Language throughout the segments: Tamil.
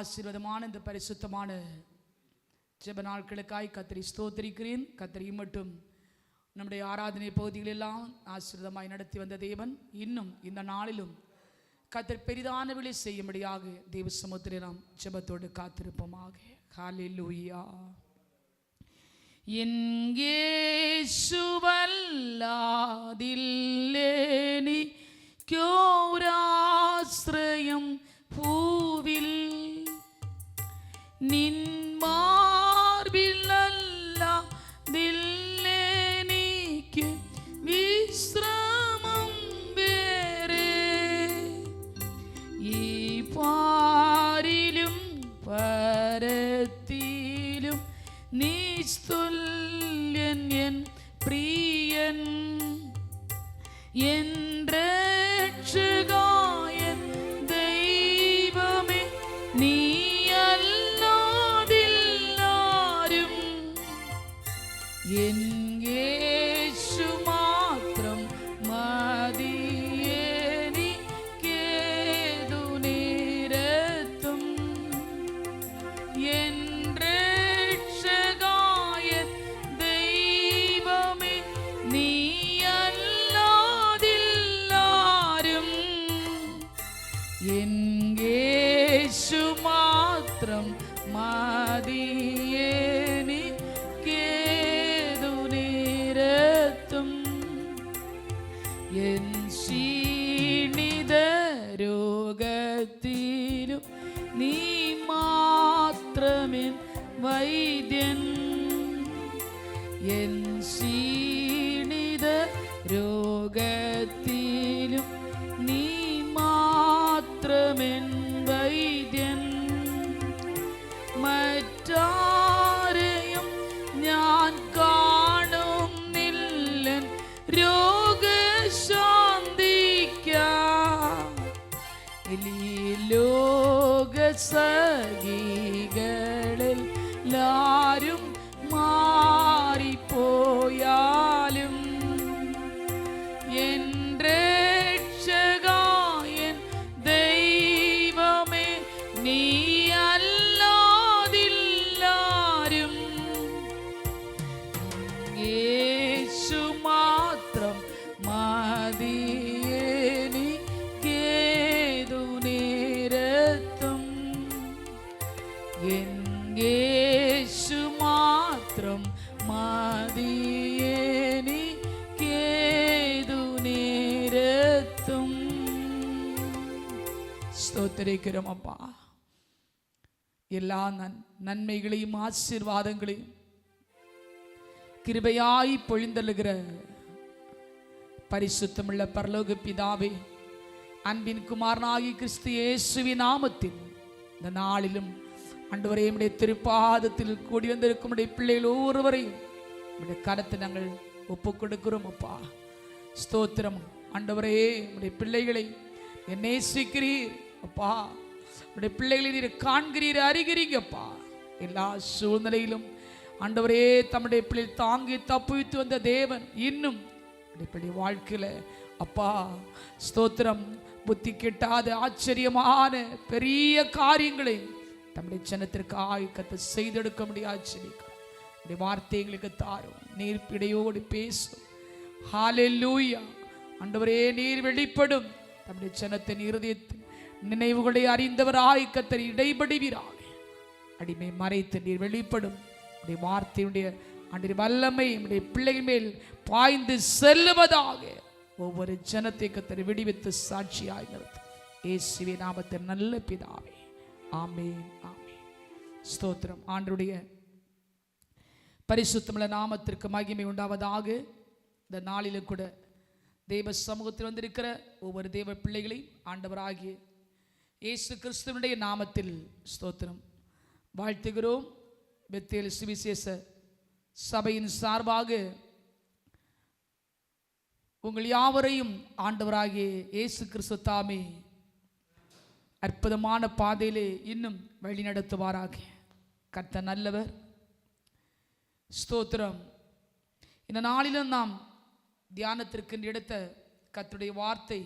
ஆசீர்வாதமான இந்த பரிசுத்தமான ஜெப நாட்களுக்காய் கத்திரி ஸ்தோத்திரிக்கிறேன். கத்திரி மட்டும். நம்முடைய ஆராதனை பகுதிகளெல்லாம் ஆசீர்வாதமாய் நடத்தி வந்த தேவன் இன்னும் இந்த நாளிலும் கத்தர் பெரிதான விலை செய்யும்படியாக தேவ சமுத்திரை நாம் ஜெபத்தோடு காத்திருப்போமாக. ஹாலே லூயா எங்கே சுவல்லாதில்லேனி க்யோராஸ்ரயம் பூவில் நின் மார்பில் மாதோறும் மாதியே நன்மைகளையும் ஆசீர்வாதங்களையும் கிருபையாய் பொழிந்தழுகிற பரிசுத்தமுள்ள பரலோக பிதாவே அன்பின் குமாரனாகி கிறிஸ்து இயேசுவின் நாமத்தில் இந்த நாளிலும் ஆண்டவரே திருப்பாதத்தில் கூடி வந்திருக்கும் பிள்ளைகள் ஒவ்வொருவரையும் உடைய கரத்தை நாங்கள் ஒப்பு கொடுக்கிறோம் அப்பா. ஸ்தோத்திரம். அண்டவரே உடைய பிள்ளைகளை என்னை நேசிக்கிறீர் அப்பா. உடைய பிள்ளைகளை நீர் காண்கிறீர் அறிகிறீங்கப்பா எல்லா சூழ்நிலையிலும் ஆண்டவரே தம்முடைய பிள்ளை தாங்கி தப்புவித்து வந்த தேவன் இன்னும் இப்படி வாழ்க்கையில் வாழ்க்கையில அப்பா ஸ்தோத்திரம் புத்தி கெட்டாத ஆச்சரியமான பெரிய காரியங்களை தம்முடைய ஜனத்திற்கு ஆயுக்கத்தை செய்தெடுக்க முடியாது. வார்த்தைகளுக்கு தாரும். நீர் பிடையோடு பேசும். ஹalleluya ஆண்டவரே நீர் வெளிப்படும். தம்முடைய ஜனத்தின் இருதயத்தின் நினைவுகளை அறிந்தவர் ஆயுக்கத்தை இடைபடுவீராக. அடிமை மறைத்து நீர் வெளிப்படும். உடைய வார்த்தையுடைய அன்றைய வல்லமை உடைய பிள்ளைகள் மேல் பாய்ந்து செல்லுவதாக ஒவ்வொரு ஜனத்தை கத்தர் விடுவித்து சாட்சியாய் நிறுத்தும். இயேசுவே நாமத்தின் நல்ல பிதாவே. ஆமென் ஆமென். ஸ்தோத்திரம். ஆண்டுடைய பரிசுத்தமிழ நாமத்திற்கு மகிமை உண்டாவதாக இந்த நாளிலும் கூட தேவ சமூகத்தில் வந்திருக்கிற ஒவ்வொரு தேவ பிள்ளைகளையும் ஆண்டவராகிய இயேசு கிறிஸ்துவனுடைய நாமத்தில் ஸ்தோத்திரம். வாழ்த்துகிறோம் பெத்தேல் சுவிசேஷ சபையின் சார்பாக. உங்கள் யாவரையும் ஆண்டவராகிய இயேசு கிறிஸ்து தாமே அற்புதமான பாதையிலே இன்னும் வழி நடத்துவாராக. கர்த்த நல்லவர். ஸ்தோத்திரம். இந்த நாளிலும் நாம் தியானத்திற்கு எடுத்த கத்துடைய வார்த்தை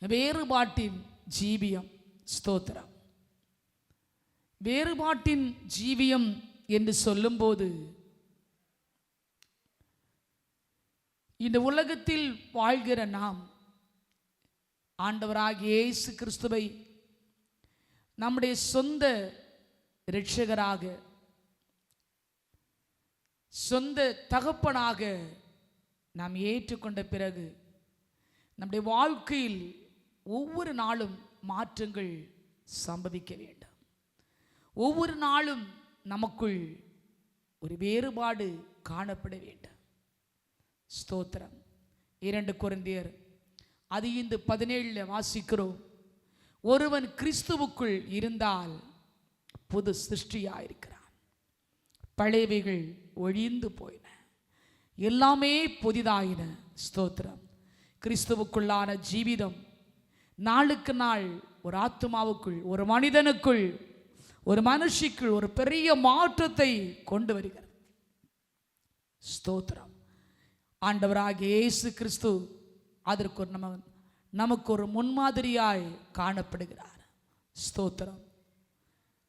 வேறுபாட்டின் ஜீவியம். ஸ்தோத்திரம். வேறுபாட்டின் ஜீவியம் என்று சொல்லும்போது இந்த உலகத்தில் வாழ்கிற நாம் ஆண்டவராகிய இயேசு கிறிஸ்துவை நம்முடைய சொந்த இரட்சகராக சொந்த தகப்பனாக நாம் ஏற்றுக்கொண்ட பிறகு நம்முடைய வாழ்க்கையில் ஒவ்வொரு நாளும் மாற்றங்கள் சம்பவிக்க வேண்டும். ஒவ்வொரு நாளும் நமக்குள் ஒரு வேறுபாடு காணப்பட வேண்டும். ஸ்தோத்திரம். இரண்டு குருந்தியர் அது இந்த பதினேழில் வாசிக்கிறோம். ஒருவன் கிறிஸ்துவுக்குள் இருந்தால் புது சிருஷ்டியாயிருக்கிறான். பழையவைகள் ஒழிந்து போயின. எல்லாமே புதிதாயின. ஸ்தோத்திரம். கிறிஸ்துவுக்குள்ளான ஜீவிதம் நாளுக்கு நாள் ஒரு ஆத்மாவுக்குள் ஒரு மனிதனுக்குள் ஒரு மனுஷிக்குள் ஒரு பெரிய மாற்றத்தை கொண்டு வருகிறது. ஸ்தோத்திரம். ஆண்டவராக இயேசு கிறிஸ்து அதற்கு ஒரு நம்ம நமக்கு ஒரு முன்மாதிரியாய் காணப்படுகிறார். ஸ்தோத்திரம்.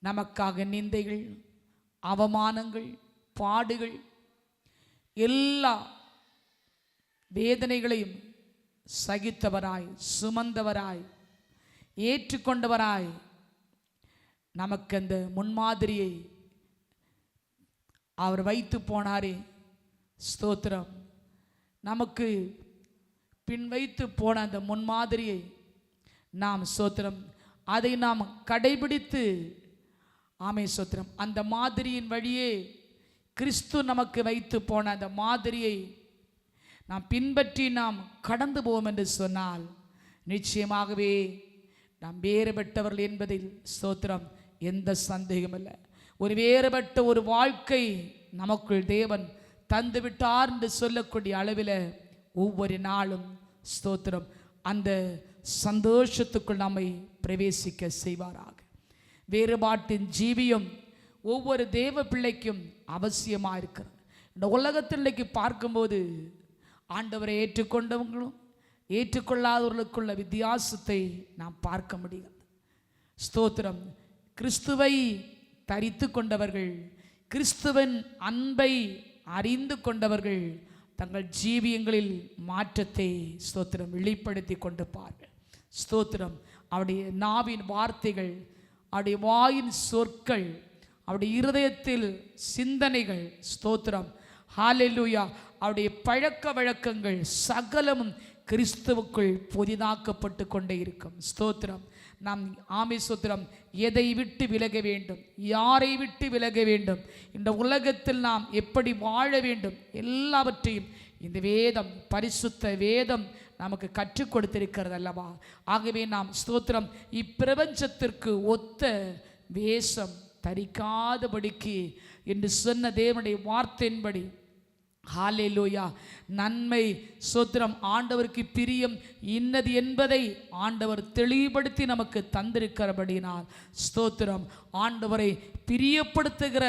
நமக்காக நிந்தைகள் அவமானங்கள் பாடுகள் எல்லா வேதனைகளையும் சகித்தவராய் சுமந்தவராய் ஏற்றுக்கொண்டவராய் நமக்கு அந்த முன்மாதிரியை அவர் வைத்து போனாரே. ஸ்தோத்திரம். நமக்கு பின் வைத்து போன அந்த முன்மாதிரியை நாம் ஸ்தோத்திரம். அதை நாம் கடைபிடித்து ஆமை சோத்திரம் அந்த மாதிரியின் வழியே கிறிஸ்து நமக்கு வைத்து போன அந்த மாதிரியை நாம் பின்பற்றி நாம் கடந்து போவோம் என்று சொன்னால் நிச்சயமாகவே நாம் வேறுபட்டவர்கள் என்பதில் ஸ்தோத்திரம். எந்த சந்தேகமில்லை ஒரு வேறுபட்ட ஒரு வாழ்க்கை நமக்குள் தேவன் தந்து விட்டார் என்று சொல்லக்கூடிய அளவில் ஒவ்வொரு நாளும் ஸ்தோத்திரம். அந்த சந்தோஷத்துக்குள் நம்மை பிரவேசிக்க செய்வாராக. வேறுபாட்டின் ஜீவியம் ஒவ்வொரு தேவ பிள்ளைக்கும் அவசியமாக இருக்கிறது. இந்த உலகத்தில் இன்னைக்கு பார்க்கும்போது ஆண்டவரை ஏற்றுக்கொண்டவங்களும் ஏற்றுக்கொள்ளாதவர்களுக்குள்ள வித்தியாசத்தை நாம் பார்க்க முடிகிறது. ஸ்தோத்திரம். கிறிஸ்துவை தரித்து கொண்டவர்கள் கிறிஸ்துவன் அன்பை அறிந்து கொண்டவர்கள் தங்கள் ஜீவியங்களில் மாற்றத்தை ஸ்தோத்திரம் வெளிப்படுத்தி கொண்டிருப்பார்கள் ஸ்தோத்திரம். அவருடைய நாவின் வார்த்தைகள் அவருடைய வாயின் சொற்கள் அவருடைய இருதயத்தில் சிந்தனைகள் ஸ்தோத்திரம். ஹாலெல்லூயா அவருடைய பழக்க வழக்கங்கள் சகலமும் கிறிஸ்துவுக்குள் புதிதாக்கப்பட்டு கொண்டே இருக்கும். ஸ்தோத்திரம். நாம் ஆமை ஸ்தோத்திரம் எதை விட்டு விலக வேண்டும்? யாரை விட்டு விலக வேண்டும்? இந்த உலகத்தில் நாம் எப்படி வாழ வேண்டும்? எல்லாவற்றையும் இந்த வேதம் பரிசுத்த வேதம் நமக்கு கற்றுக் கொடுத்திருக்கிறது அல்லவா ஆகவே நாம் ஸ்தோத்திரம் இப்பிரபஞ்சத்திற்கு ஒத்த வேஷம் தரிக்காதபடிக்கு என்று சொன்ன தேவனுடைய வார்த்தையின்படி ஹாலேலூயா நன்மை சோத்திரம் ஆண்டவருக்கு பிரியம். இன்னது என்பதை ஆண்டவர் தெளிவுபடுத்தி நமக்கு தந்திருக்கிறபடினால் ஸ்தோத்திரம். ஆண்டவரை பிரியப்படுத்துகிற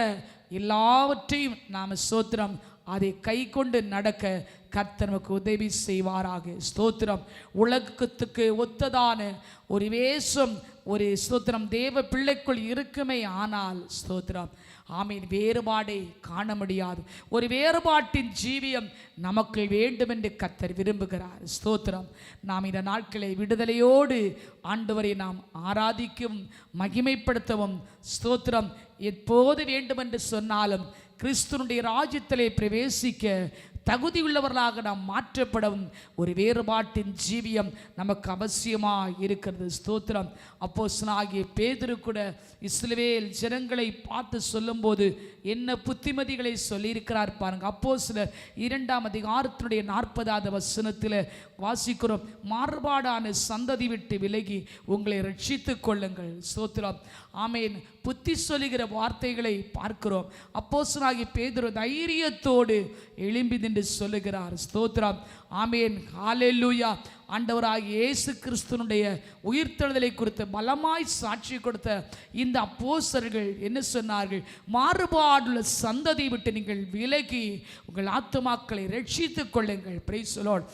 எல்லாவற்றையும் நாம் ஸ்தோத்திரம். அதை கை கொண்டு நடக்க கர்த்தர் நமக்கு உதவி செய்வாராக. ஸ்தோத்திரம். உலகத்துக்கு ஒத்ததான ஒரு வேஷம் ஒரு ஸ்தோத்திரம். தேவ பிள்ளைக்குள் இருக்குமே ஆனால் ஸ்தோத்திரம். ஆமீன். வேறுபாடை காண முடியாது. ஒரு வேறுபாட்டின் ஜீவியம் நமக்கு வேண்டும் என்று கத்தர் விரும்புகிறார். ஸ்தோத்திரம். நாம் இந்த நாட்களை விடுதலையோடு ஆண்டவரை நாம் ஆராதிக்கவும் மகிமைப்படுத்தவும் ஸ்தோத்திரம். எப்போது வேண்டுமென்று சொன்னாலும் கிறிஸ்துனுடைய ராஜ்யத்திலே பிரவேசிக்க தகுதியுள்ளவர்களாக நாம் மாற்றப்படவும் ஒரு வேறுபாட்டின் ஜீவியம் நமக்கு அவசியமாக இருக்கிறது. ஸ்தோத்திரம். அப்போ ஆகிய பேதுரு கூட இஸ்ரவேல் ஜனங்களை பார்த்து சொல்லும்போது என்ன புத்திமதிகளை சொல்லியிருக்கிறார் பாருங்க. அப்போ சில இரண்டாம் அதிகாரத்தினுடைய நாற்பதாவது வசனத்தில் வாசிக்கிறோம். மாறுபாடான சந்ததி விட்டு விலகி உங்களை ரட்சித்து கொள்ளுங்கள். ஸ்தோத்திரம். ஆமேன். புத்தி சொல்லுகிற வார்த்தைகளை பார்க்கிறோம். அப்போசனாகி பேதுரு தைரியத்தோடு எழும்பி நின்று சொல்லுகிறார் ஸ்தோத்திரம் ஆமேன். ஹாலெல்லூயா ஆண்டவராக இயேசு கிறிஸ்துனுடைய உயிர்த்தெழுதலை குறித்து பலமாய் சாட்சி கொடுத்த இந்த அப்போசர்கள் என்ன சொன்னார்கள்? மாறுபாடுள்ள சந்ததி விட்டு நீங்கள் விலகி உங்கள் ஆத்துமாக்களை ரட்சித்துக் கொள்ளுங்கள். பிரைஸ் லார்ட்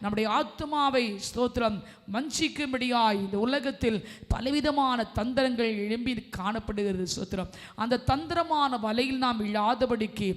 நம்முடைய ஆத்மாவை ஸ்தோத்திரம். வஞ்சிக்கும்படியாய் இந்த உலகத்தில் பலவிதமான தந்திரங்கள் எழும்பி காணப்படுகிறது சோத்திரம் அந்த தந்திரமான வலையில் நாம் இல்லாதபடிக்கு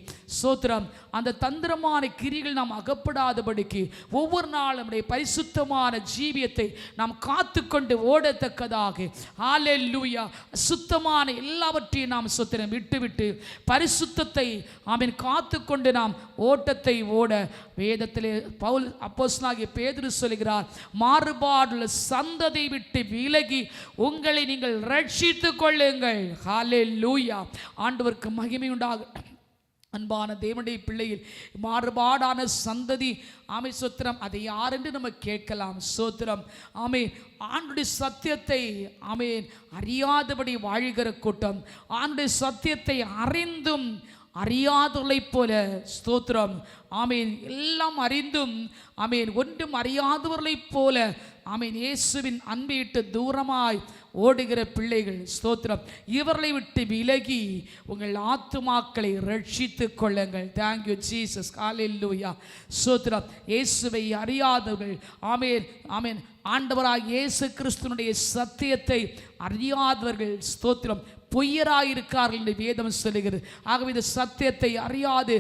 சோத்திரம் அந்த தந்திரமான கிரிகள் நாம் அகப்படாதபடிக்கு ஒவ்வொரு நாளும் நம்முடைய பரிசுத்தமான ஜீவியத்தை நாம் காத்துக்கொண்டு ஓடத்தக்கதாக. ஆலெல்லூயா சுத்தமான எல்லாவற்றையும் நாம் சுத்திரம் விட்டுவிட்டு பரிசுத்தத்தை ஆமீன் காத்துக்கொண்டு நாம் ஓட்டத்தை ஓட. வேதத்திலே பவுல் அப்போஸ்னாகிய பேதிரு சொல்கிறார் மாறுபாடுள்ள சந்ததை விட்டு விலகி உங்களை நீங்கள் ரட்சித்துக் கொள்ளுங்கள். ஹாலே லூயா ஆண்டவருக்கு மகிமை உண்டாகும் அன்பான தேவனுடைய பிள்ளையில் மாறுபாடான சந்ததி ஆமை சோத்திரம். அதை யாரென்று நம்ம கேட்கலாம்? சோத்திரம். ஆமே ஆண்டுடைய சத்தியத்தை ஆமேன் அறியாதபடி வாழ்கிற கூட்டம். ஆண்டுடைய சத்தியத்தை அறிந்தும் அறியாதவளைப் போல ஸ்தோத்திரம். ஆமீன். எல்லாம் அறிந்தும் ஆமீன் ஒன்றும் அறியாதவர்களைப் போல ஆமீன் இயேசுவின் அன்பையிட்டு தூரமாய் ஓடுகிற பிள்ளைகள் ஸ்தோத்திரம். இவர்களை விட்டு விலகி உங்கள் ஆத்துமாக்களை ரட்சித்து கொள்ளுங்கள். தேங்க்யூ ஜீசஸ் காலில்லூயா ஸ்தோத்திரம். இயேசுவை அறியாதவர்கள் ஆமேன் ஆமேன். ஆண்டவராக இயேசு கிறிஸ்துனுடைய சத்தியத்தை அறியாதவர்கள் ஸ்தோத்திரம். பொய்யராயிருக்கார்கள் என்று வேதம் சொல்லுகிறது. ஆகவே இந்த சத்தியத்தை அறியாது.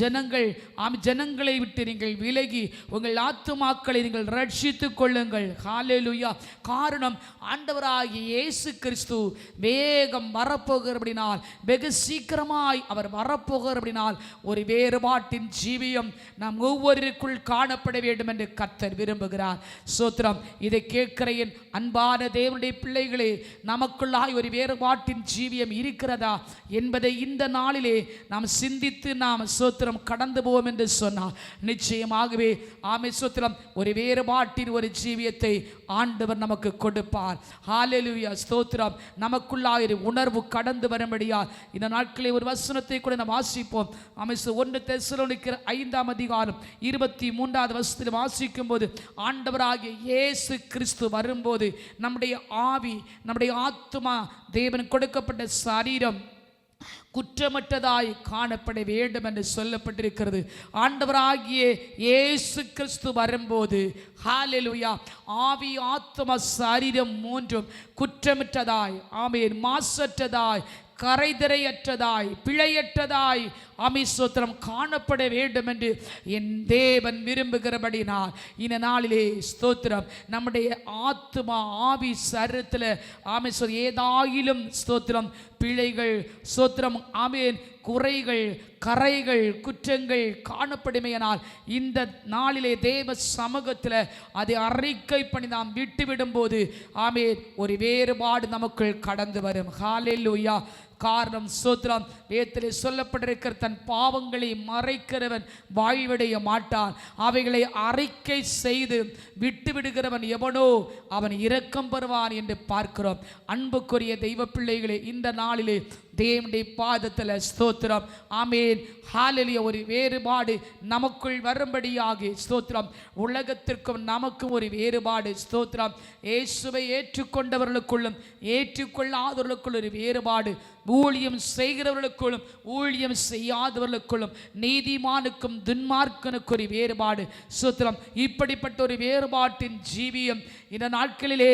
ஜனங்கள் ஆம் ஜனங்களை விட்டு நீங்கள் விலகி உங்கள் ஆத்துமாக்களை நீங்கள் ரட்சித்துக் கொள்ளுங்கள். ஹாலேலுயா காரணம் ஆண்டவராகிய இயேசு கிறிஸ்து வேகம் வரப்போகிறபடினால் வெகு சீக்கிரமாய் அவர் வரப்போகிறபடினால் ஒரு வேறுபாட்டின் ஜீவியம் நாம் ஒவ்வொருக்குள் காணப்பட வேண்டும் என்று கத்தர் விரும்புகிறார். சோத்திரம் இதை கேட்கிற என் அன்பான தேவனுடைய பிள்ளைகளே நமக்குள்ளாய் ஒரு வேறுபாட்டின் ஜீவியம் இருக்கிறதா என்பதை இந்த நாளிலே நாம் சிந்தித்து நாம் சோத்திரம் கடந்து போவோம் என்று சொன்னால் நிச்சயமாகவே ஆமை சோத்திரம். ஒரு வேறுபாட்டின் ஒரு ஜீவியத்தை ஆண்டவர் நமக்கு கொடுப்பார். ஹalleluya ஸ்தோத்திரம். நமக்குள்ளாய் உணர்வு கடந்து வரும்படியா இந்த நாட்களில் ஒரு வசனத்தை கூட நாம் வாசிப்போம். அமைச்சர் ஒன்று தெசலோனிக்கிற ஐந்தாம் அதிகாரம் இருபத்தி மூன்றாவது வசத்தில் வாசிக்கும் போது ஆண்டவராகிய இயேசு கிறிஸ்து வரும்போது நம்முடைய ஆவி நம்முடைய ஆத்மா தேவன் கொடுக்கப்பட்ட சரீரம் குற்றமற்றதாய் காணப்பட வேண்டும் என்று சொல்லப்பட்டிருக்கிறது. ஆண்டவராகிய இயேசு கிறிஸ்து வரும்போது ஹாலெலுயா ஆவி ஆத்ம சரீரம் மூன்றும் குற்றமற்றதாய் ஆமென் மாசற்றதாய் கரைதிரையற்றதாய் பிழையற்றதாய் அமிசோத்திரம் காணப்பட வேண்டும் என்று என் தேவன் விரும்புகிறபடினால் இந்த நாளிலே ஸ்தோத்திரம். நம்முடைய ஆத்மா ஆவி சரத்தில் ஆமிசோ ஏதாயிலும் ஸ்தோத்திரம் பிழைகள் சோத்திரம் ஆமேன் குறைகள் கரைகள் குற்றங்கள் காணப்படுமையினால் இந்த நாளிலே தேவ சமூகத்தில் அதை அறிக்கை பண்ணி நாம் விட்டுவிடும்போது ஆமேன் ஒரு வேறுபாடு நமக்குள் கடந்து வரும். ஹalleluya. காரணம் சோத்ரம். வேத்திலே சொல்லப்பட்டிருக்கிற தன் பாவங்களை மறைக்கிறவன் வாய்விடைய மாட்டான். அவைகளை அறிக்கை செய்து விட்டு விடுகிறவன் எவனோ அவன் இரக்கம் பெறுவான் என்று பார்க்கிறோம். அன்புக்குரிய தெய்வ பிள்ளைகளே இந்த நாளிலே தேவனுடைய பாதத்தில் ஸ்தோத்திரம். ஆமேன். ஹாலிலிய ஒரு வேறுபாடு நமக்குள் வரும்படியாக ஸ்தோத்திரம். உலகத்திற்கும் நமக்கும் ஒரு வேறுபாடு ஸ்தோத்திரம். இயேசுவை ஏற்றுக்கொண்டவர்களுக்குள்ளும் ஏற்றுக்கொள்ளாதவர்களுக்குள் ஒரு வேறுபாடு. ஊழியம் செய்கிறவர்களுக்குள்ளும் ஊழியம் செய்யாதவர்களுக்குள்ளும் நீதிமானுக்கும் துன்மார்க்கனுக்கு ஒரு வேறுபாடு சுத்திரம் இப்படிப்பட்ட ஒரு வேறுபாட்டின் ஜீவியம் இந்த நாட்களிலே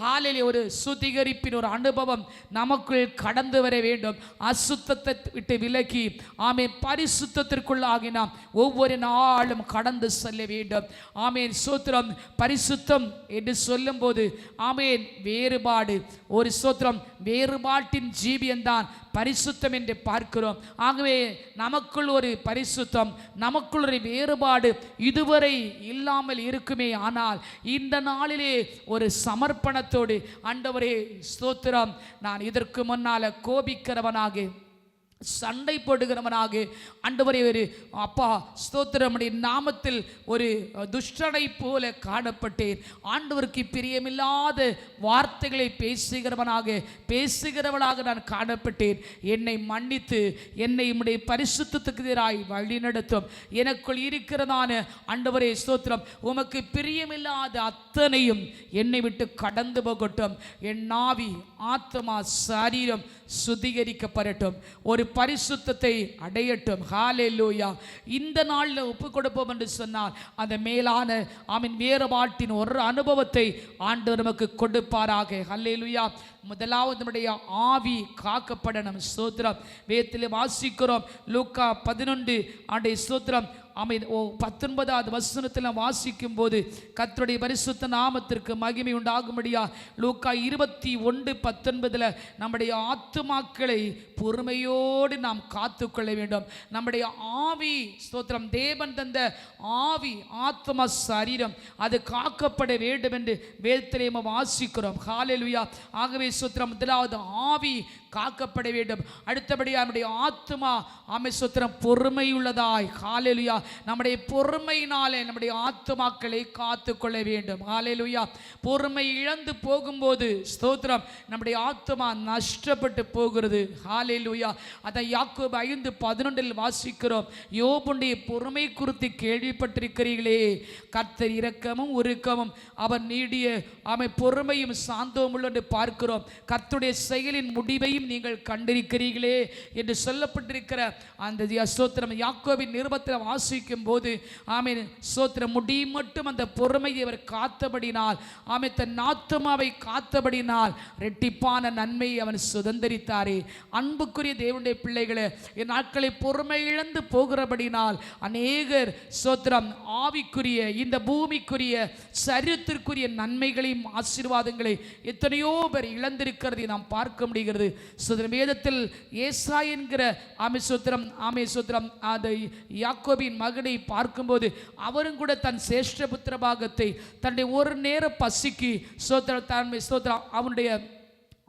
ஹாலிலே ஒரு சுத்திகரிப்பின் ஒரு அனுபவம் நமக்குள் கடந்து வர வேண்டும். அசுத்தத்தை விட்டு விலகி ஆமே பரிசுத்தத்திற்குள்ளாகி நாம் ஒவ்வொரு நாளும் கடந்து செல்ல வேண்டும். ஆமேன் சூத்திரம் பரிசுத்தம் என்று சொல்லும்போது ஆமேன் வேறுபாடு. ஒரு சூத்திரம் வேறுபாட்டின் ஜீவியம்தான் பரிசுத்தம் என்று பார்க்கிறோம். ஆகவே நமக்குள் ஒரு பரிசுத்தம் நமக்குள் ஒரு வேறுபாடு இதுவரை இல்லாமல் இருக்குமே. ஆனால் இந்த நாளிலே ஒரு சமர்ப்பணத்தோடு ஆண்டவரே ஸ்தோத்திரம். நான் இதற்கு முன்னால போடுகிறவனாக சண்டை போடுகிறவனாக ஆண்டவரே ஒரு அப்பா ஸ்தோத்திரமுடைய நாமத்தில் ஒரு துஷ்டனை போல காணப்பட்டேன். ஆண்டவருக்கு பிரியமில்லாத வார்த்தைகளை பேசுகிறவனாக பேசுகிறவனாக நான் காணப்பட்டேன். என்னை மன்னித்து என்னை உம்முடைய பரிசுத்தத்துக்கு எதிராய் வழிநடத்தும். எனக்குள் இருக்கிறதான ஆண்டவரே ஸ்தோத்திரம். உமக்கு பிரியமில்லாத அத்தனையும் என்னை விட்டு கடந்து போகட்டும். என் நாவி ஆத்மா சரீரம் சுத்திகரிக்கப்படட்டும். ஒரு பரிசுத்தத்தை அடையட்டும். ஹாலே லூயா இந்த நாளில் ஒப்பு கொடுப்போம் என்று சொன்னால் அந்த மேலான ஆமின் வேறுபாட்டின் ஒரு அனுபவத்தை ஆண்டவர் நமக்கு கொடுப்பாராக. ஹல்லே லூயா முதலாவது நம்முடைய ஆவி காக்கப்படணும். சோத்திரம் வேதத்தில் வாசிக்கிறோம். லூக்கா பதினொன்று ஆண்டை சோத்திரம் ஆமை ஓ பத்தொன்பதாவது வசனத்தில் வாசிக்கும் போது கத்தருடைய பரிசுத்த நாமத்திற்கு மகிமை உண்டாகும்படியா? லூக்கா இருபத்தி ஒன்று பத்தொன்பதில் நம்முடைய ஆத்துமாக்களை பொறுமையோடு நாம் காத்துக்கொள்ள வேண்டும். நம்முடைய ஆவி ஸ்தோத்திரம் தேவன் தந்த ஆவி ஆத்ம சரீரம் அது காக்கப்பட வேண்டும் என்று வேத்திரேம வாசிக்கிறோம். ஹalleluya. ஆகவே சுத்திரம் முதலாவது ஆவி காக்கப்பட வேண்டும். அடுத்தபடியாக நம்முடைய ஆத்மா அமைசுத்திரம் பொறுமையுள்ளதாய். ஹalleluya. நம்முடைய பொறுமையினாலே நம்முடைய ஆத்மாக்களை காத்து கொள்ள வேண்டும். ஹalleluya. பொறுமை இழந்து போகும்போது ஸ்தோத்திரம் நம்முடைய ஆத்மா நஷ்டப்பட்டு போகிறது. ஹalleluya. அதை யாக்கோப் ஐந்து பதினொன்றில் வாசிக்கிறோம். யோபுடைய பொறுமை குறித்து கேள்விப்பட்டிருக்கிறீர்களே. கர்த்தர் இரக்கமும் உருக்கமும் அவர் நீடிய அவை பொறுமையும் சாந்தமும் என்று பார்க்கிறோம். கத்துடைய செயலின் முடிவையும் நீங்கள் கண்டிருக்கிறீர்களே என்று சொல்லப்பட்டிருக்கிற அந்த தி- ஸ்தோத்திரம் யாக்கோபின் நிருபத்தில் வாசிக்கும் போது ஆமென் ஸ்தோத்திரம் முடி மட்டும் அந்த பொறுமையை அவர் காத்தபடினால் ஆமை தன் ஆத்துமாவை காத்தபடினால் ரெட்டிப்பான நன்மையை அவன் சுதந்தரித்தாரே. அன்புக்குரிய தேவனுடைய பிள்ளைகளே என் நாட்களை பொறுமை இழந்து போகிறபடினால் அநேகர் ஸ்தோத்திரம் ஆவிக்குரிய இந்த பூமிக்குரிய சரீரத்திற்குரிய நன்மைகளையும் ஆசீர்வாதங்களை எத்தனையோ பேர் இழந்திருக்கிறதை நாம் பார்க்க முடிகிறது. சுதந்திர வேதத்தில் ஏசா என்கிற ஆமை சுத்திரம் அதை யாக்கோபின் மகனை பார்க்கும்போது அவரும் கூட தன் சேஷ்ட புத்திர பாகத்தை தன்னுடைய ஒரு நேர பசிக்கு சோத்திர தன்மை சோத்திரம் அவனுடைய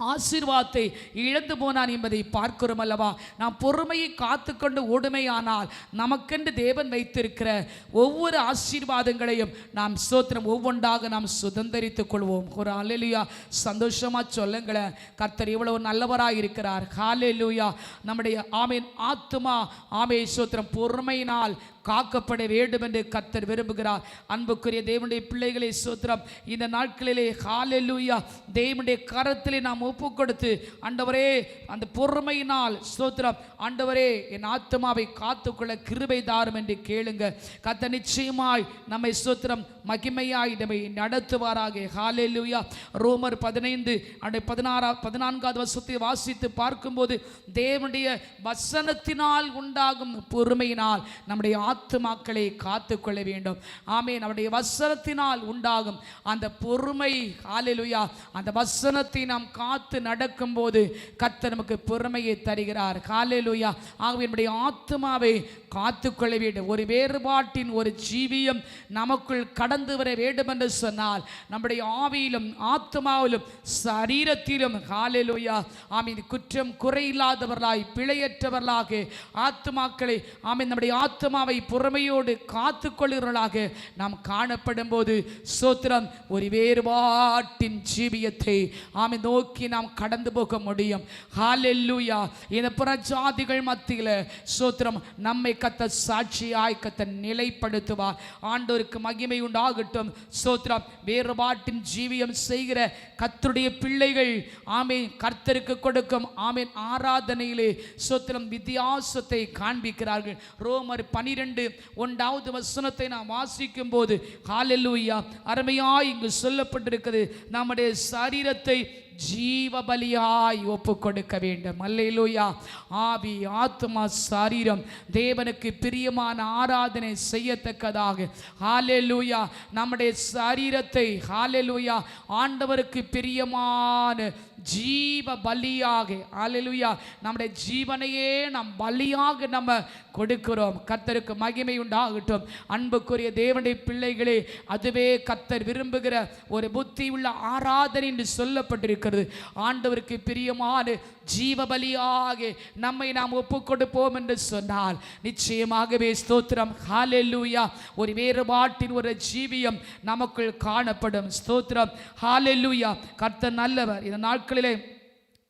ஆசீர்வாதத்தை இழந்து போனான் என்பதை பார்க்கிறோம் அல்லவா? நாம் பொறுமையை காத்துக்கொண்டு ஓடுமையானால் நமக்கென்று தேவன் வைத்திருக்கிற ஒவ்வொரு ஆசீர்வாதங்களையும் நாம் சோத்திரம் ஒவ்வொன்றாக நாம் சுதந்திரித்துக் கொள்வோம். ஒரு அலையிலுயா சந்தோஷமா சொல்லுங்களேன். கர்த்தர் இவ்வளவு நல்லவராக இருக்கிறார். ஹalleluya நம்முடைய ஆமீன் ஆத்துமா. ஆமே சோத்திரம் பொறுமையினால் காக்கப்பட வேண்டும் என்று கத்தர் விரும்புகிறார். அன்புக்குரிய தேவனுடைய பிள்ளைகளை சோத்திரம் இந்த நாட்களிலே ஹாலெல்லூயா தேவனுடைய கரத்திலே நாம் ஒப்பு கொடுத்து ஆண்டவரே அந்த பொறுமையினால் சூத்திரம் ஆண்டவரே என் ஆத்மாவை காத்துக்கொள்ள கிருபை தாரும் என்று கேளுங்க. கத்த நிச்சயமாய் நம்மை ஸ்தோத்திரம் மகிமையாய் நம்மை நடத்துவாராக. ஹாலெல்லூயா ரோமர் பதினைந்து அண்டை பதினாறா பதினான்காவது வருஷத்தை வாசித்து பார்க்கும்போது தேவனுடைய வசனத்தினால் உண்டாகும் பொறுமையினால் நம்முடைய ஆத்துமாக்களை காத்துக்கொள்ள வேண்டும். ஆமே நம்முடைய வசனத்தினால் உண்டாகும் அந்த பொறுமை ஹalleluya அந்த வசனத்தை நாம் காத்து நடக்கும்போது கர்த்தர் நமக்கு பொறுமையை தருகிறார். காலிலுயா ஆகவே நம்முடைய ஆத்மாவை காத்துக்கொள்ள வேண்டும். ஒரு வேறுபாட்டின் ஒரு ஜீவியம் நமக்குள் கடந்து வர வேண்டும் என்று சொன்னால் நம்முடைய ஆவியிலும் ஆத்மாவிலும் சரீரத்திலும் காலிலுயா ஆமீன் குற்றம் குறையில்லாதவர்களாய் பிழையற்றவர்களாக ஆத்மாக்களை ஆமீன் நம்முடைய ஆத்மாவை பொறுமையோடு காத்துக்கொள்கிறவர்களாக நாம் காணப்படும் போது சோத்திரம் ஒரு வேறுபாட்டின் ஜீவியத்தை ஆமை நோக்கி நாம் கடந்து போக முடியும். ஹாலெல்லூயா இந்த புறஜாதிகள் மத்தியில் சோத்திரம் நம்மை கத்த சாட்சியாய் கத்த நிலைப்படுத்துவார் ஆண்டோருக்கு மகிமை உண்டாகட்டும். சோத்திரம் வேறுபாட்டின் ஜீவியம் செய்கிற கர்த்தருடைய பிள்ளைகள் ஆமே கர்த்தருக்கு கொடுக்கும் ஆமீன் ஆராதனையிலே சோத்திரம் வித்தியாசத்தை காண்பிக்கிறார்கள். ரோமர் பனிரெண்டு ஒன்றாவது வசனத்தை நாம் வாசிக்கும் போது காலெல்லூயா அருமையாய் இங்கு சொல்லப்பட்டிருக்கிறது நம்முடைய சரீரத்தை ஜீவ பலியாய் ஒப்பு கொடுக்க வேண்டும். அல்லையிலூயா ஆவி ஆத்மா சரீரம் தேவனுக்கு பிரியமான ஆராதனை செய்யத்தக்கதாக. ஹாலெலூயா நம்முடைய சரீரத்தை ஹாலெலூயா ஆண்டவருக்கு பிரியமான ஜீவ பலியாக ஆலெலுயா நம்முடைய ஜீவனையே நாம் பலியாக நம்ம கொடுக்கிறோம். கத்தருக்கு மகிமை உண்டாகட்டும். அன்புக்குரிய தேவனுடைய பிள்ளைகளே அதுவே கத்தர் விரும்புகிற ஒரு புத்தி உள்ள ஆராதனை என்று சொல்லப்பட்டிருக்கிறது. இருக்கிறது. ஆண்டவருக்கு பிரியமான ஜீவ பலியாக நம்மை நாம் ஒப்பு கொடுப்போம் என்று சொன்னால் நிச்சயமாகவே ஸ்தோத்திரம். ஹாலெல்லூயா ஒரு வேறுபாட்டின் ஒரு ஜீவியம் நமக்குள் காணப்படும். ஸ்தோத்திரம். ஹாலெல்லூயா கர்த்த நல்லவர். இந்த நாட்களிலே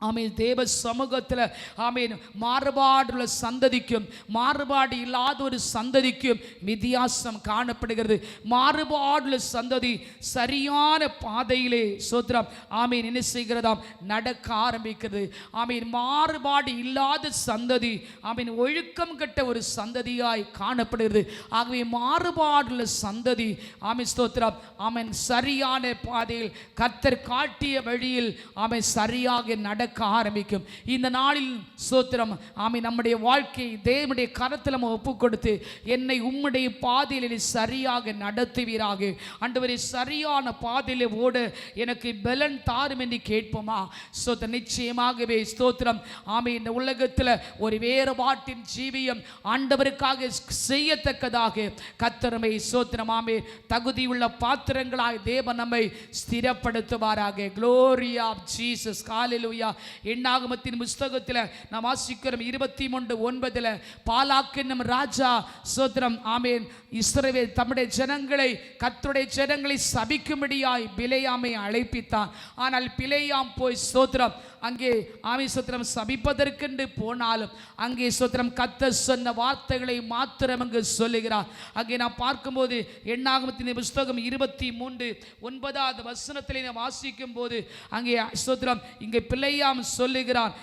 ஆமீன். தேவ சமூகத்தில் ஆமீன் மாறுபாடுள்ள சந்ததிக்கும் மாறுபாடு இல்லாத ஒரு சந்ததிக்கும் வித்தியாசம் காணப்படுகிறது. மாறுபாடுள்ள சந்ததி சரியான பாதையிலே சோத்ரம் ஆமீன். என்ன செய்கிறதாம்? நடக்க ஆரம்பிக்கிறது. ஆமீன். மாறுபாடு இல்லாத சந்ததி ஆமீன் ஒழுக்கம் கெட்ட ஒரு சந்ததியாய் காணப்படுகிறது. ஆகவே மாறுபாடுள்ள சந்ததி ஆமீன் ஸ்தோத்ரம் ஆமீன் சரியான பாதையில் கத்தர் காட்டிய வழியில் ஆமீன் சரியாக நட நடக்க ஆரம்பிக்கும். இந்த நாளில் சோத்திரம் ஆமை நம்முடைய வாழ்க்கையை தேவனுடைய கரத்தில் நம்ம ஒப்பு கொடுத்து என்னை உம்முடைய பாதையில் சரியாக நடத்துவீராக. ஆண்டவரே சரியான பாதையில் ஓட எனக்கு பலன் தாரும் என்று கேட்போமா? சோத்திரம் நிச்சயமாகவே ஸ்தோத்திரம். ஆமை இந்த உலகத்தில் ஒரு வேறுபாட்டின் ஜீவியம் ஆண்டவருக்காக செய்யத்தக்கதாக. கத்தரமை சோத்திரம் ஆமே தகுதியுள்ள பாத்திரங்களாய் தேவன் நம்மை ஸ்திரப்படுத்துவாராக. க்ளோரி ஆஃப் ஜீசஸ் காலிலுயா எண்ணாகமத்தின் புஸ்தகத்தில் நாம் வாசிக்கிறோம் இருபத்தி மூன்று ஒன்பதில் பாலாக் ராஜா சோத்திரம் ஆமேன். இஸ்ரவே தம்முடைய ஜனங்களை கத்துடைய ஜனங்களை சபிக்கும்படியாய் பிலையாமை அழைப்பித்தான். ஆனால் பிலையாம் போய் சோத்திரம் அங்கே ஆமி சோத்திரம் சபிப்பதற்கென்று போனாலும் அங்கே சுத்திரம் கத்த சொன்ன வார்த்தைகளை மாத்திரம் அங்கு சொல்லுகிறார். அங்கே நான் பார்க்கும்போது எண்ணாகமத்தின் புஸ்தகம் இருபத்தி மூன்று ஒன்பதாவது வசனத்தில் நான் வாசிக்கும் போது அங்கே சுத்திரம் இங்கே பிள்ளையாம் சொல்லுகிறான்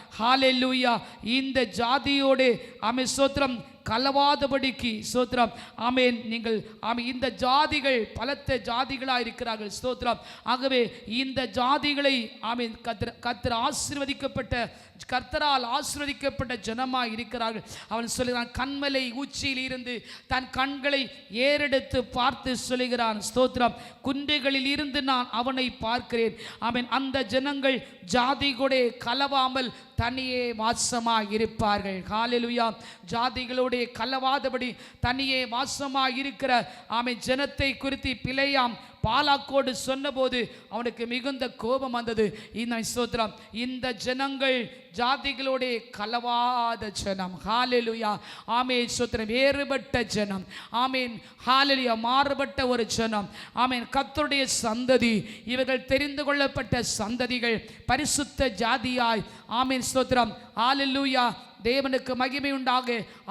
லூயா இந்த ஜாதியோடு ஆமே சுத்திரம் கலவாதபடிக்கு ஸ்தோத்திரம். ஆமேன். நீங்கள் ஆமே இந்த ஜாதிகள் பலத்த ஜாதிகளாக இருக்கிறார்கள் ஸ்தோத்திரம். ஆகவே இந்த ஜாதிகளை ஆமேன் கத்திர கத்திர ஆசீர்வதிக்கப்பட்ட கர்த்தரால் ஆசிரதிக்கப்பட்ட ஜனமாக இருக்கிறார்கள். அவன் சொல்லுகிறான் கண்மலை உச்சியில் இருந்து தன் கண்களை ஏறெடுத்து பார்த்து சொல்லுகிறான் ஸ்தோத்திரம் குன்றுகளில் இருந்து நான் அவனை பார்க்கிறேன். அவன் அந்த ஜனங்கள் ஜாதி கூட கலவாமல் தனியே வாசமாக இருப்பார்கள். காலிலுயா ஜாதிகளோடே கலவாதபடி தனியே வாசமாக இருக்கிற ஆமை ஜனத்தை குறித்து பிழையாம் பாலாக்கோடு சொன்னபோது அவனுக்கு மிகுந்த கோபம் வந்தது. இந்த ஸ்தோத்திரம் இந்த ஜனங்கள் ஜாதிகளோடே கலவாத ஜனம். ஹாலெலுயா ஆமேன் ஸ்தோத்திரம் வேறுபட்ட ஜனம். ஆமீன் ஹாலெலுயா மாறுபட்ட ஒரு ஜனம். ஆமீன் கத்தருடைய சந்ததி இவர்கள் தெரிந்து கொள்ளப்பட்ட சந்ததிகள் பரிசுத்த ஜாதியாய். ஆமீன் ஸ்தோத்திரம் ஹாலெலுயா தேவனுக்கு மகிமை உண்டாக.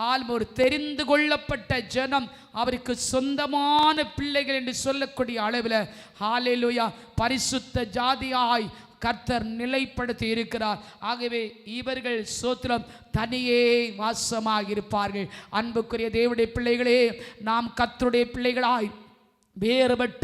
ஆள் ஒரு தெரிந்து கொள்ளப்பட்ட ஜனம் அவருக்கு சொந்தமான பிள்ளைகள் என்று சொல்லக்கூடிய அளவில் ஹாலேலுயா பரிசுத்த ஜாதியாய் கர்த்தர் நிலைப்படுத்தி இருக்கிறார். ஆகவே இவர்கள் சோத்திரம் தனியே வாசமாக இருப்பார்கள். அன்புக்குரிய தேவடைய பிள்ளைகளே நாம் கர்த்தருடைய பிள்ளைகளாய் வேறுபட்ட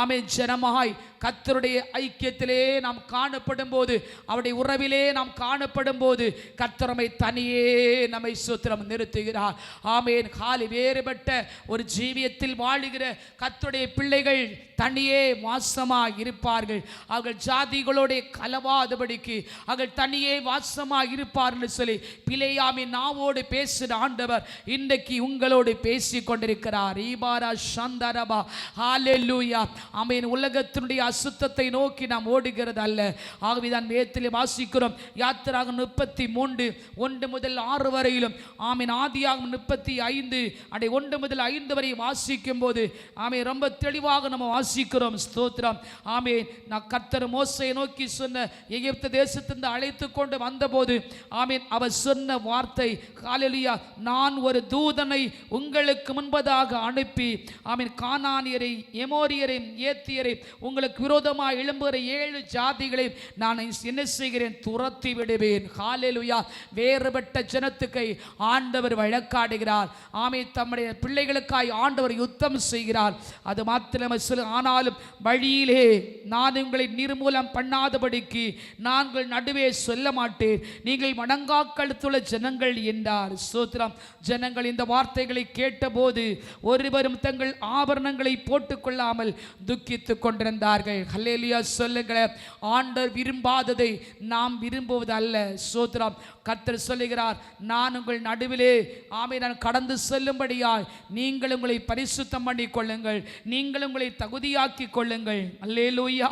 ஆமை ஜனமாய் கத்தருடைய ஐக்கியத்திலே நாம் காணப்படும் போது அவருடைய உறவிலே நாம் காணப்படும் போது கத்தரமை தனியே நம்மை சுத்திரம் நிறுத்துகிறார். ஆமேன். காலி வேறுபட்ட ஒரு ஜீவியத்தில் வாழுகிற கத்தருடைய பிள்ளைகள் தனியே வாசமாக இருப்பார்கள். அவர்கள் ஜாதிகளோட கலவாதபடிக்கு அவர்கள் தனியே வாசமாக இருப்பார்கள் சொல்லி பிழையாமின் நாவோடு பேசுகிற ஆண்டவர் இன்றைக்கு உங்களோடு பேசி கொண்டிருக்கிறார் ஈபாரா சந்தரபா ஹalleluya. ஆமென். உலகத்தினுடைய அசுத்தத்தை நோக்கி நாம் ஓடுகிறது அல்ல. ஆகவே தான் வாசிக்கிறோம். யாத்திராக முப்பத்தி மூன்று ஒன்று முதல் ஆறு வரையிலும். ஆமீன் ஆதியாகும் முப்பத்தி ஐந்து அடை ஒன்று முதல் ஐந்து வரை வாசிக்கும் போது ஆமே ரொம்ப தெளிவாக நம்ம வாசிக்கிறோம். ஸ்தோத்திரம். ஆமே நான் கர்த்தர் மோசையை நோக்கி சொன்ன எகிப்து தேசத்திலிருந்து அழைத்து கொண்டு வந்தபோது ஆமீன் அவர் சொன்ன வார்த்தை காலலியா நான் ஒரு தூதனை உங்களுக்கு முன்பதாக அனுப்பி ஆமீன் கானானியரை எமோரியரை ஏத்தியரை உங்களுக்கு விரோதமாக எழும்புகிற ஏழு ஜாதிகளை நான் என்ன செய்கிறேன்? துரத்தி விடுவேன். ஹalleluya. வேறுபட்ட ஜனத்துக்கை ஆண்டவர் வழக்காடுகிறார். ஆமை தம்முடைய பிள்ளைகளுக்காய் ஆண்டவர் யுத்தம் செய்கிறார். அது மாத்திரமே சில ஆனாலும் வழியிலே நான் உங்களை நிர்மூலம் பண்ணாதபடிக்கு நாங்கள் நடுவே சொல்ல மாட்டேன். நீங்கள் மணங்காக்கழுத்துள்ள ஜனங்கள் என்றார். சோத்திரம். ஜனங்கள் இந்த வார்த்தைகளை கேட்டபோது ஒருவரும் தங்கள் ஆபரணங்களை போட்டுக்கொள்ளாமல் துக்கித்துக் கொண்டிருந்தார்கள். கொண்டார்கள் ஹல்லேலியா சொல்லுங்களேன் ஆண்டர் விரும்பாததை நாம் விரும்புவது அல்ல சோத்ரம் கர்த்தர் சொல்லுகிறார் நான் உங்கள் நடுவிலே ஆமை நான் கடந்து செல்லும்படியாய் நீங்கள் உங்களை பரிசுத்தம் பண்ணி கொள்ளுங்கள். நீங்கள் உங்களை தகுதியாக்கி கொள்ளுங்கள். அல்லேலூயா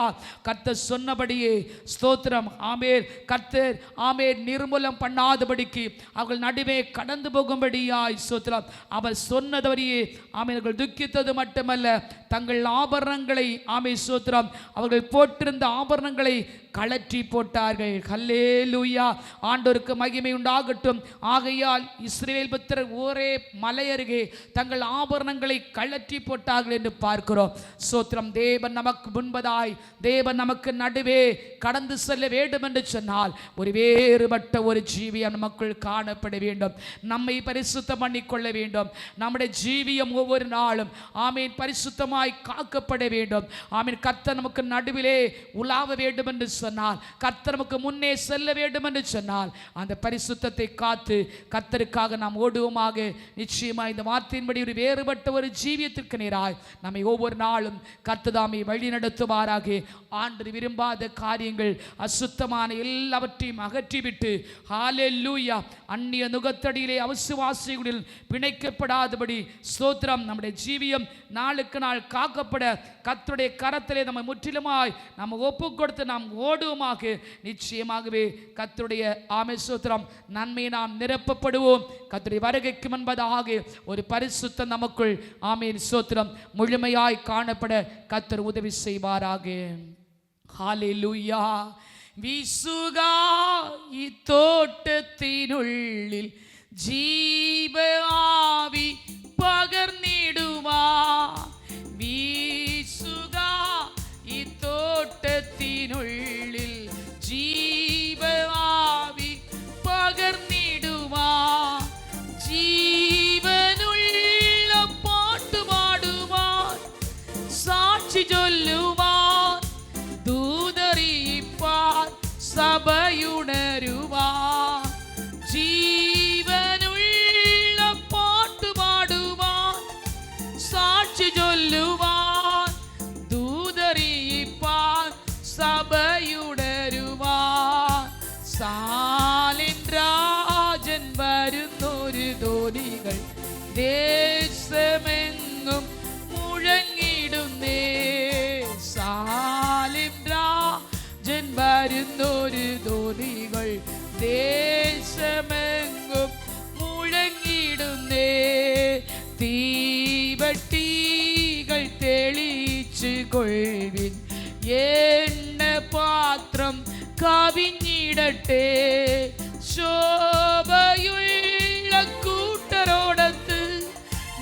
கர்த்தர் சொன்னபடியே ஸ்தோத்திரம் ஆமேர் கர்த்தர் ஆமேர் நிர்மூலம் பண்ணாதபடிக்கு அவர்கள் நடுவே கடந்து போகும்படியாய் ஸ்தோத்திரம் அவர் சொன்னதவரையே ஆமையர்கள் துக்கித்தது மட்டுமல்ல தங்கள் ஆபரணங்களை ஆமை ஸ்தோத்திரம் அவர்கள் போட்டிருந்த ஆபரணங்களை கலற்றி போட்டார்கள். ஹல்லேலூயா. ஆண்டோருக்கு மகிமை உண்டாகட்டும். ஆகையால் இஸ்ரேல் புத்திரர் ஒரே மலை அருகே தங்கள் ஆபரணங்களை கலற்றி போட்டார்கள் என்று பார்க்கிறோம். சோத்திரம் தேவன் நமக்கு முன்பதாய் தேவன் நமக்கு நடுவே கடந்து செல்ல வேண்டும் என்று சொன்னால் ஒரு வேறுபட்ட ஒரு ஜீவியம் நமக்குள் காணப்பட வேண்டும். நம்மை பரிசுத்தம் பண்ணிக்கொள்ள வேண்டும். நம்முடைய ஜீவியம் ஒவ்வொரு நாளும் ஆமீன் பரிசுத்தமாய் காக்கப்பட வேண்டும். ஆமீன் கர்த்தர் நமக்கு நடுவிலே உலாவ வேண்டும் என்று சொன்னால் கர்த்தர் நமக்கு முன்னே செல்ல வேண்டும் என்று சொன்னால் அந்த பரிசுத்தத்தை காத்து கர்த்தருக்காக நாம் ஓடுவோமாக. நிச்சயமாக இந்த வார்த்தையின்படி ஒரு வேறுபட்ட ஒரு ஜீவியத்திற்கு நேராய் நம்மை ஒவ்வொரு நாளும் கர்த்ததாமை வழி நடத்துவாராக. ஆண்டு விரும்பாத காரியங்கள் அசுத்தமான எல்லாவற்றையும் அகற்றிவிட்டு லூயா அந்நிய நுகத்தடியிலே அவசுவாசிகளில் பிணைக்கப்படாதபடி ஸ்தோத்திரம். நம்முடைய ஜீவியம் நாளுக்கு நாள் காக்கப்பட கத்துடைய கரத்திலே நம்ம முற்றிலுமாய் நம்ம ஒப்பு கொடுத்து நாம் ஓடுவோமாக. நிச்சயமாகவே கத்துடைய ஆமை நன்மை நாம் நிரப்பப்படுவோம். கத்துடைய வருகைக்கு முன்பதாக ஒரு பரிசுத்தம் நமக்குள் ஆமீன் சூத்திரம் முழுமையாய் காணப்பட கத்தர் உதவி செய்வாராக. ஹாலே லூயா விசுகா இத்தோட்டத்தினுள்ளில் ஜீவ ஆவி பகர்ந்திடுவா இத்தோட்டத்தினுள்ளில் പാത്രം കവിഞ്ഞിടട്ടെ. ശോഭയുള്ള കൂട്ടരോടത്ത്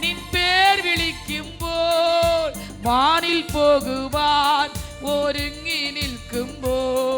നിൻ പേർ വിളിക്കുമ്പോൾ വാനിൽ പോകുവാൻ ഒരുങ്ങി നിൽക്കുമ്പോൾ